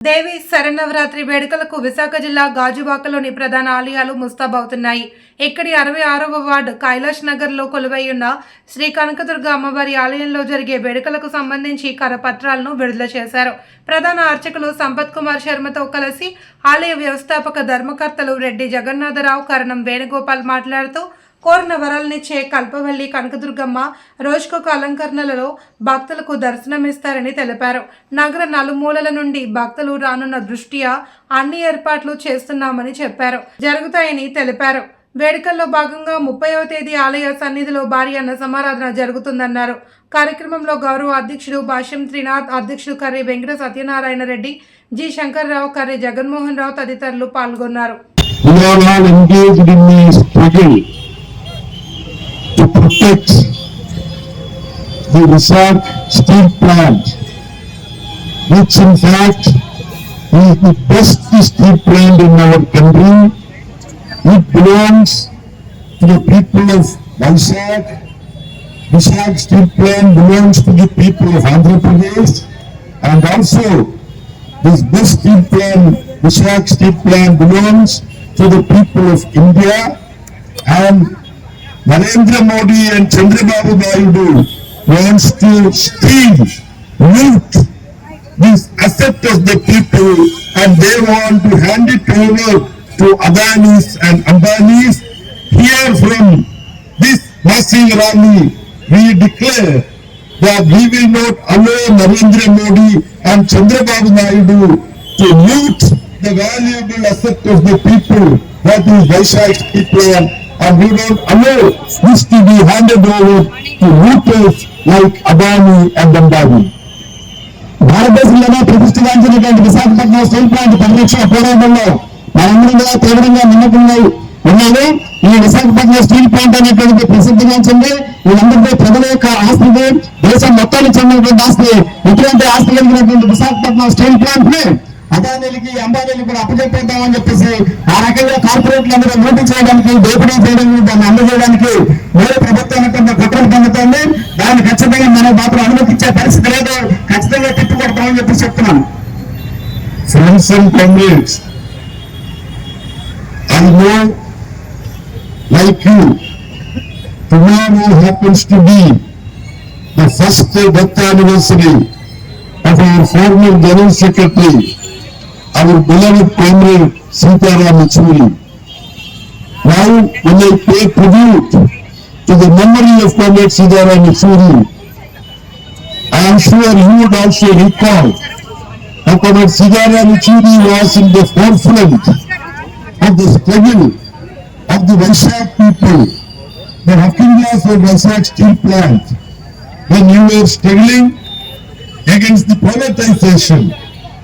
దేవి శరన్నవరాత్రి వేడుకలకు విశాఖ జిల్లా గాజువాకలోని ప్రధాన ఆలయాలు ముస్తాబవుతున్నాయి. ఇక్కడి అరవై ఆరవ వార్డు కైలాష్ నగర్లో కొలువై ఉన్న శ్రీ కనకదుర్గ అమ్మవారి ఆలయంలో జరిగే వేడుకలకు సంబంధించి కరపత్రాలను విడుదల చేశారు. ప్రధాన అర్చకులు సంపత్ కుమార్ శర్మతో కలిసి ఆలయ వ్యవస్థాపక ధర్మకర్తలు రెడ్డి జగన్నాథరావు కరణం వేణుగోపాల్ మాట్లాడుతూ కోరిన వరాలనిచ్చే కల్పవల్లి కనకదుర్గమ్మ రోజుకొక అలంకరణలలో భక్తులకు దర్శనమిస్తారని తెలిపారు. నగర నలుమూలల నుండి భక్తులు రానున్న దృష్ట్యా అన్ని ఏర్పాట్లు చేస్తున్నామని చెప్పారు. జరుగుతాయని తెలిపారు. వేడుకల్లో భాగంగా ముప్పైవ తేదీ ఆలయ సన్నిధిలో భారీ అన్న సమారాధన జరుగుతుందన్నారు. కార్యక్రమంలో గౌరవ అధ్యక్షుడు భాష్యం త్రినాథ్ అధ్యక్షుడు కర్రి వెంకట సత్యనారాయణ రెడ్డి జి శంకర్రావు కర్రి జగన్మోహన్ రావు తదితరులు పాల్గొన్నారు. Protect the Resorts steel plant, which in fact is the best steel plant in our country. It belongs to the people of Vizag. Vizag steel plant belongs to the people of Andhra Pradesh and also this best steel plant, Vizag steel plant belongs to the people of India and Narendra Modi and Chandrababu Naidu wants to steal, loot this asset of the people and they want to hand it over to Adanis and Ambanis. Here from this massive rally, we declare that we will not allow Narendra Modi and Chandrababu Naidu to loot the valuable asset of the people, that is Vaishak people, and we don't allow this to be handed over to looters like Adani and Ambani. భారతదేశంలోనే ప్రతిష్ఠించినటువంటి Visakhapatnam steel plant పరిరక్షణ పోరాటంలో మనందరం కూడా తీవ్రంగా నమ్మకంగా ఉన్నాము ఈ Visakhapatnam steel plant అనేటువంటి ప్రసిద్ధిగాంచింది వీళ్ళందరికీ ప్రజల యొక్క ఆస్తికి దేశం మొత్తానికి చెందినటువంటి ఆస్తి ఇటువంటి ఆస్తి కలిగినటువంటి విశాఖపట్నం స్టీల్ ప్లాంట్ని అదానీలకి అంబానీలకి కూడా అప్పచెప్పేద్దామని చెప్పేసి ఆ రకంగా కార్పొరేట్లు అందరూ నోటీ చేయడానికి దోపిడీ చేయడానికి దాన్ని అందజేయడానికి మూడు ప్రభుత్వం యొక్క కుట్రలు పొందుతోంది. దాన్ని ఖచ్చితంగా మనం మాత్రం అనుమతించే పరిస్థితి లేదు. ఖచ్చితంగా తిప్పుకొడతామని చెప్పి చెప్తున్నాను. Friends and comrades I know, like you, tomorrow happens to be the first death anniversary of our former General Our beloved comrade Sitaram Yechuri. Now, when I pay tribute to the memory of comrade Sitaram Yechuri, I am sure you would also recall how comrade Sitaram Yechuri was in the forefront of the struggle of the Vaishak people, the Hakindas of Vaishak steel plant, when you were struggling against the privatization,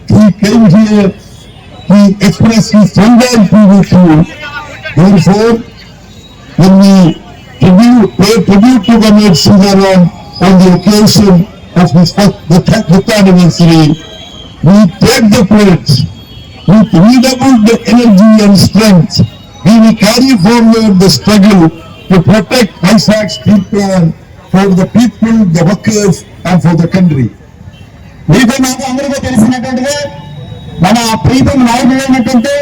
he came here, he expressed his solidarity with you. Therefore, when we tribute, pay tribute to Comrade Sridharam on the occasion of his first, the death anniversary, we take the pledge with redoubled the energy and strength, we will carry forward the struggle to protect Vizag steel plant for the people, the workers and for the country. మీకు నాకు అందరికీ తెలిసినటువంటిది మన ప్రీతం నాయకుడు ఏంటంటే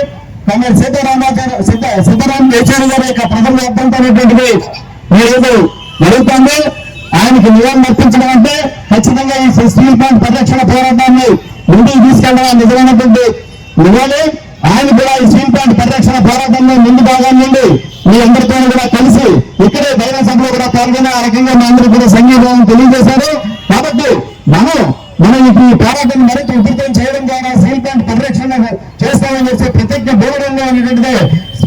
కమల్ సీతారామాచార్య సీతా సీతారాం యేచూరి గారి యొక్క ప్రజల అభ్యంతరమైనటువంటిది ఈ రోజు ఆయనకి నివాళులు అర్పించడం అంటే ఖచ్చితంగా ఈ స్టీల్ ప్లాంట్ పరిరక్షణ పోరాటాన్ని ముందుకు తీసుకెళ్ళడం నిజమైనటువంటి నివాళి. ఆయన కూడా ఈ స్టీల్ ప్లాంట్ పరిరక్షణ పోరాటంలో ముందు భాగం నుండి మీ అందరితో కూడా కలిసి ఇక్కడే ధైర్య సభలో కూడా పాల్గొని ఆ రకంగా మా అందరూ కూడా సంగీతం తెలియజేశారు. మనం ఈ పోరాటం మరింత ఉధృతం చేయడం ద్వారా స్టీల్ ప్లాంట్ పరిరక్షణ చేస్తామని చెప్పి ప్రతిజ్ఞ బోధంగా అనేటువంటిది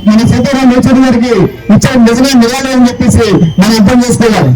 మన సీతారాం యేచూరి గారికి ఇచ్చే నిజమైన నివాళి అని చెప్పేసి మనం అర్థం చేసుకోవాలి.